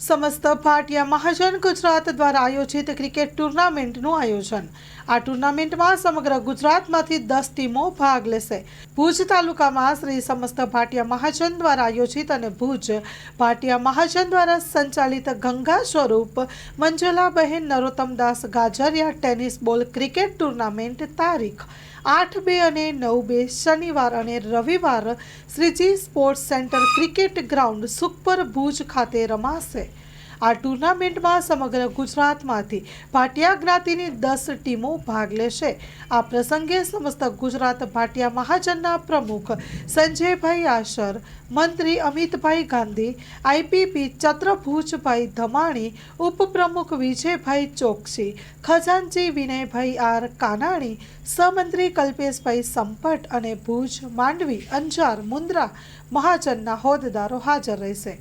સમસ્ત ભાટિયા મહાજન ગુજરાત દ્વારા આયોજિત ક્રિકેટ ટુર્નામેન્ટનું આયોજન. આ ટુર્નામેન્ટમાં સમગ્ર ગુજરાતમાંથી દસ ટીમો ભાગ લેશે. ભુજ તાલુકામાં શ્રી સમસ્ત ભાટિયા મહાજન દ્વારા આયોજિત અને ભુજ ભાટિયા મહાજન દ્વારા સંચાલિત ગંગા સ્વરૂપ મંજુલાબહેન Narottamdas Gajariya tennis ball cricket tournament તારીખ આઠ બે અને નવ બે શનિવાર અને રવિવાર Shriji sports centre cricket ground super Bhuj ખાતે રમાશે. આ ટુર્નામેન્ટમાં સમગ્ર ગુજરાતમાંથી ભાટિયા જ્ઞાતિની દસ ટીમો ભાગ લેશે. આ પ્રસંગે સમસ્ત ગુજરાત ભાટિયા મહાજનના પ્રમુખ સંજયભાઈ આશર, મંત્રી અમિતભાઈ ગાંધી, આઈપીપી ચત્રભુજભાઈ ધમાણી, ઉપપ્રમુખ વિજયભાઈ ચોકસી, ખજાનજી વિનયભાઈ આર કાનાણી, સહમંત્રી કલ્પેશભાઈ સંપટ અને ભુજ માંડવી અંજાર મુન્દ્રા મહાજનના હોદ્દેદારો હાજર રહેશે.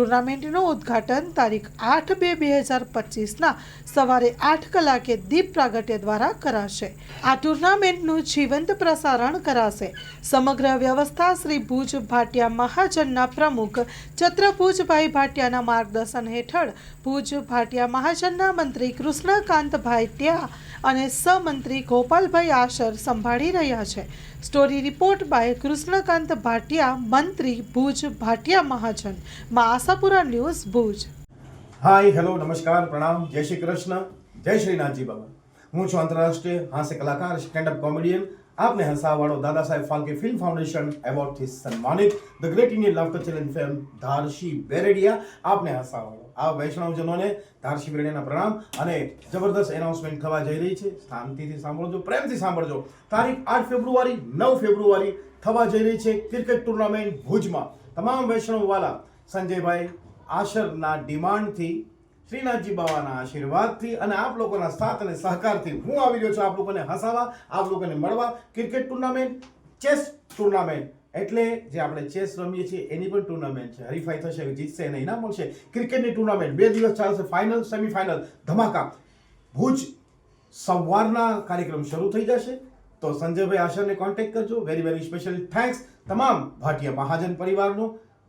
ટુર્નામેન્ટનું ઉદ્ઘાટન તારીખ આઠ બે બે હજાર પચીસના સવારે આઠ કલાકે દીપ પ્રાગટ્ય દ્વારા કરાશે. આ ટુર્નામેન્ટનું જીવંત પ્રસારણ કરાશે. સમગ્ર વ્યવસ્થા શ્રી ભુજ ભાટિયા મહાજનના પ્રમુખ ચત્રભુજભાઈ ભાટિયાના માર્ગદર્શન હેઠળ ભુજ ભાટિયા મહાજનના મંત્રી કૃષ્ણકાંતભાઈ ટ્યા અને સહમંત્રી ગોપાલભાઈ આશર સંભાળી રહ્યા છે. Story report by Krishnakant Bhatia, મંત્રી ભુજ ભાટિયા મહાજન. માં Ashapura news Bhuj. Hi, hello, નમસ્કાર, પ્રણામ, જય શ્રી કૃષ્ણ, જય શ્રી નાથજી બાબા. હું છું આંતરરાષ્ટ્રીય હાસ્ય કલાકાર સ્ટેન્ડઅપ કોમેડિયન આપને હસાવાળો દાદા સાહેબ ફાલ્કે ફિલ્મ ફાઉન્ડેશન એવોર્ડથી સન્માનિત the great Indian laughter challenge film Dharshi Beredia. આપને હસાવાળો. આ વૈષ્ણવજનોને ધારશી બેરેડિયાના પ્રણામ અને જબરદસ્ત એનાઉન્સમેન્ટ થવા જઈ રહી છે. શાંતિથી સાંભળજો, પ્રેમથી સાંભળજો. તારીખ આઠ ફેબ્રુઆરી, નવ ફેબ્રુઆરી થવા જઈ રહી છે ક્રિકેટ ટુર્નામેન્ટ ભુજમાં. તમામ વૈષ્ણવવાલા સંજયભાઈ આશરના ડિમાન્ડથી, શ્રીનાથજી બાબાના આશીર્વાદથી અને આપ લોકોના સાથ અને સહકારથી હું આવી રહ્યો છું આપ લોકોને હસાવા આપ લોકોને મળવા. ક્રિકેટ ટુર્નામેન્ટ, ચેસ ટુર્નામેન્ટ, એટલે જે આપણે ચેસ રમીએ છીએ એની પણ ટુર્નામેન્ટ છે. હરીફાઈ થશે જીતશે એને ઇનામ મળશે. ક્રિકેટની ટુર્નામેન્ટ, બે દિવસ ચાલશે, ફાઇનલ, સેમિફાઇનલ, ધમાકા. ભુજ સવારના કાર્યક્રમ શરૂ થઈ જશે. તો સંજયભાઈ આશરને કોન્ટેક્ટ કરજો. વેરી વેરી સ્પેશિયલ થેન્ક્સ તમામ ભાટિયા મહાજન પરિવારનો.